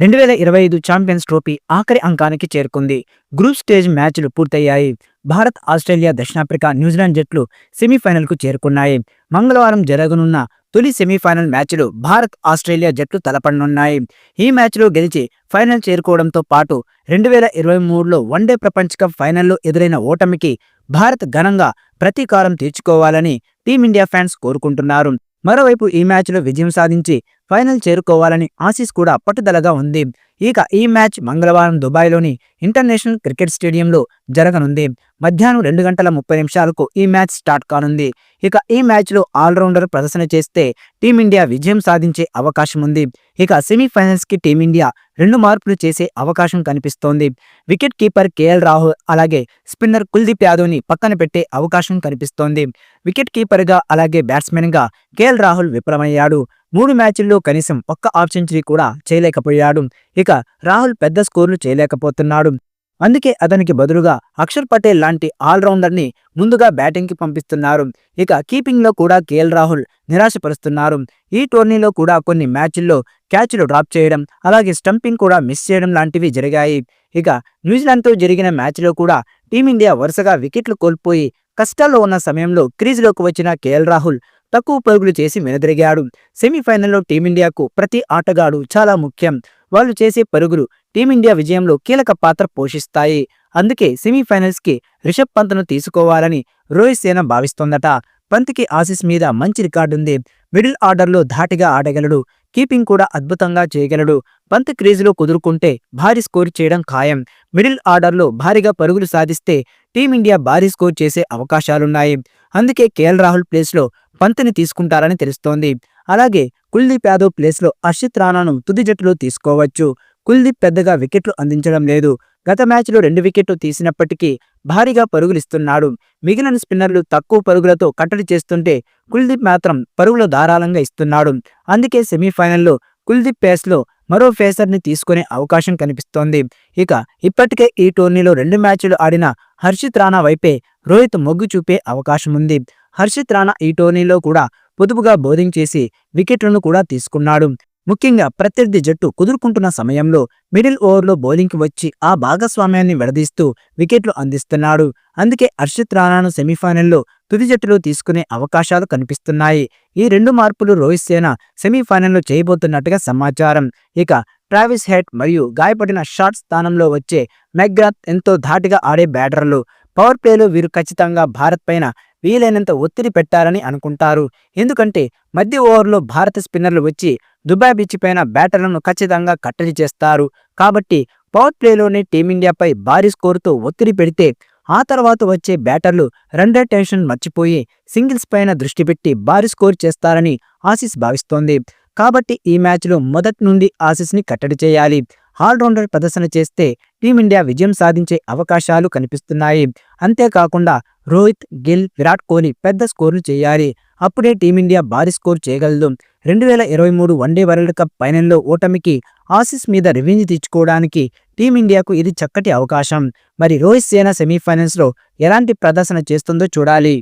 రెండు వేల ఇరవై ఐదు ఛాంపియన్స్ ట్రోఫీ ఆఖరి అంకానికి చేరుకుంది. గ్రూప్ స్టేజ్ మ్యాచ్లు పూర్తయ్యాయి. భారత్ ఆస్ట్రేలియా దక్షిణాఫ్రికా న్యూజిలాండ్ జట్లు సెమీఫైనల్కు చేరుకున్నాయి. మంగళవారం జరగనున్న తొలి సెమీఫైనల్ మ్యాచ్లు భారత్ ఆస్ట్రేలియా జట్లు తలపడనున్నాయి. ఈ మ్యాచ్లో గెలిచి ఫైనల్ చేరుకోవడంతో పాటు రెండు వేల ఇరవై మూడులో వన్డే ప్రపంచ కప్ ఫైనల్లో ఎదురైన ఓటమికి భారత్ ఘనంగా ప్రతీకారం తీర్చుకోవాలని టీమిండియా ఫ్యాన్స్ కోరుకుంటున్నారు. మరోవైపు ఈ మ్యాచ్లో విజయం సాధించి ఫైనల్ చేరుకోవాలని ఆసీస్ కూడా పట్టుదలగా ఉంది. ఇక ఈ మ్యాచ్ మంగళవారం దుబాయ్లోని ఇంటర్నేషనల్ క్రికెట్ స్టేడియంలో జరగనుంది. మధ్యాహ్నం రెండు గంటల ముప్పై నిమిషాలకు ఈ మ్యాచ్ స్టార్ట్ కానుంది. ఇక ఈ మ్యాచ్లో ఆల్రౌండర్ ప్రదర్శన చేస్తే టీమిండియా విజయం సాధించే అవకాశం ఉంది ఇక సెమీఫైనల్స్కి టీమిండియా రెండు మార్పులు చేసే అవకాశం కనిపిస్తోంది. వికెట్ కీపర్ కేఎల్ రాహుల్ అలాగే స్పిన్నర్ కుల్దీప్ యాదవ్ని పక్కన పెట్టే అవకాశం కనిపిస్తోంది. వికెట్ కీపర్గా అలాగే బ్యాట్స్మెన్గా కేఎల్ రాహుల్ విఫలమయ్యాడు. మూడు మ్యాచ్ల్లో కనీసం ఒక్క హాఫ్ సెంచరీ కూడా చేయలేకపోయాడు. ఇక రాహుల్ పెద్ద స్కోర్లు చేయలేకపోతున్నాడు. అందుకే అతనికి బదులుగా అక్షర్ పటేల్ లాంటి ఆల్రౌండర్ని ముందుగా బ్యాటింగ్కి పంపిస్తున్నారు. ఇక కీపింగ్లో కూడా కేఎల్ రాహుల్ నిరాశపరుస్తున్నారు. ఈ టోర్నీలో కూడా కొన్ని మ్యాచ్ల్లో క్యాచ్లు డ్రాప్ చేయడం అలాగే స్టంపింగ్ కూడా మిస్ చేయడం లాంటివి జరిగాయి. ఇక న్యూజిలాండ్తో జరిగిన మ్యాచ్లో కూడా టీమిండియా వరుసగా వికెట్లు కోల్పోయి కష్టాల్లో ఉన్న సమయంలో క్రీజ్లోకి వచ్చిన కేఎల్ రాహుల్ తక్కువ పరుగులు చేసి వెనుదిరిగాడు సెమీఫైనల్లో టీమిండియాకు ప్రతి ఆటగాడు చాలా ముఖ్యం. వాళ్ళు చేసే పరుగులు టీమిండియా విజయంలో కీలక పాత్ర పోషిస్తాయి. అందుకే సెమీఫైనల్స్కి రిషబ్ పంత్ను తీసుకోవాలని రోహిత్ సేన భావిస్తోందట. పంత్కి ఆసిస్ మీద మంచి రికార్డుంది. మిడిల్ ఆర్డర్లో ధాటిగా ఆడగలడు. కీపింగ్ కూడా అద్భుతంగా చేయగలడు. పంత్ క్రీజులో కుదురుకుంటే భారీ స్కోర్ చేయడం ఖాయం. మిడిల్ ఆర్డర్లో భారీగా పరుగులు సాధిస్తే టీమిండియా భారీ స్కోర్ చేసే అవకాశాలున్నాయి. అందుకే కేఎల్ రాహుల్ ప్లేస్లో పంత్ని తీసుకుంటారని తెలుస్తోంది. అలాగే కుల్దీప్ యాదవ్ ప్లేస్లో అర్షిత్ రాణాను తుది జట్టులో తీసుకోవచ్చు. కుల్దీప్ పెద్దగా వికెట్లు అందించడం లేదు. గత మ్యాచ్లో రెండు వికెట్లు తీసినప్పటికీ భారీగా పరుగులిస్తున్నాడు. మిగిలిన స్పిన్నర్లు తక్కువ పరుగులతో కట్టడి చేస్తుంటే కుల్దీప్ మాత్రం పరుగులు ధారాళంగా ఇస్తున్నాడు. అందుకే సెమీఫైనల్లో కుల్దీప్ పేస్లో మరో ఫేసర్ని తీసుకునే అవకాశం కనిపిస్తోంది. ఇక ఇప్పటికే ఈ టోర్నీలో రెండు మ్యాచ్లు ఆడిన హర్షిత్ రాణా వైపే రోహిత్ మొగ్గు చూపే అవకాశం ఉంది. హర్షిత్ రాణా ఈ టోర్నీలో కూడా పొదుపుగా బౌలింగ్ చేసి వికెట్లను కూడా తీసుకున్నాడు. ముఖ్యంగా ప్రత్యర్థి జట్టు కుదురుకుంటున్న సమయంలో మిడిల్ ఓవర్లో బౌలింగ్కి వచ్చి ఆ భాగస్వామ్యాన్ని విడదీస్తూ వికెట్లు అందిస్తున్నాడు. అందుకే అర్షిత్ రాణాను సెమీఫైనల్లో తుది జట్టులో తీసుకునే అవకాశాలు కనిపిస్తున్నాయి. ఈ రెండు మార్పులు రోహిత్ సేన సెమీఫైనల్లో చేయబోతున్నట్టుగా సమాచారం. ఇక ట్రావిస్ హెడ్ మరియు గాయపడిన షార్ట్ స్థానంలో వచ్చే మెగ్రాత్ ఎంతో ధాటిగా ఆడే బ్యాటర్లు. పవర్ ప్లేలో వీరు ఖచ్చితంగా భారత్ పైన వీలైనంత ఒత్తిడి పెట్టాలని అనుకుంటారు. ఎందుకంటే మధ్య ఓవర్లో భారత స్పిన్నర్లు వచ్చి దుబాయ్ బీచ్ పైన బ్యాటర్లను ఖచ్చితంగా కట్టడి చేస్తారు. కాబట్టి పవర్ ప్లేలోనే టీమిండియాపై భారీ స్కోరుతో ఒత్తిడి పెడితే ఆ తర్వాత వచ్చే బ్యాటర్లు రెండే టెన్షన్ మర్చిపోయి సింగిల్స్ పైన దృష్టి పెట్టి భారీ స్కోర్ చేస్తారని ఆసిస్ భావిస్తోంది. కాబట్టి ఈ మ్యాచ్లో మొదటి నుండి ఆసిస్ని కట్టడి చేయాలి. ఆల్రౌండర్ ప్రదర్శన చేస్తే టీమిండియా విజయం సాధించే అవకాశాలు కనిపిస్తున్నాయి. అంతేకాకుండా రోహిత్ గిల్ విరాట్ కోహ్లీ పెద్ద స్కోర్లు చేయాలి. అప్పుడే టీమిండియా భారీ స్కోర్ చేయగలదు. రెండు వేల ఇరవై మూడు వన్డే వరల్డ్ కప్ ఫైనల్లో ఓటమికి ఆసీస్ మీద రివెంజ్ తీర్చుకోవడానికి టీమిండియాకు ఇది చక్కటి అవకాశం. మరి రోహిత్ సేన సెమీఫైనల్స్లో ఎలాంటి ప్రదర్శన చేస్తుందో చూడాలి.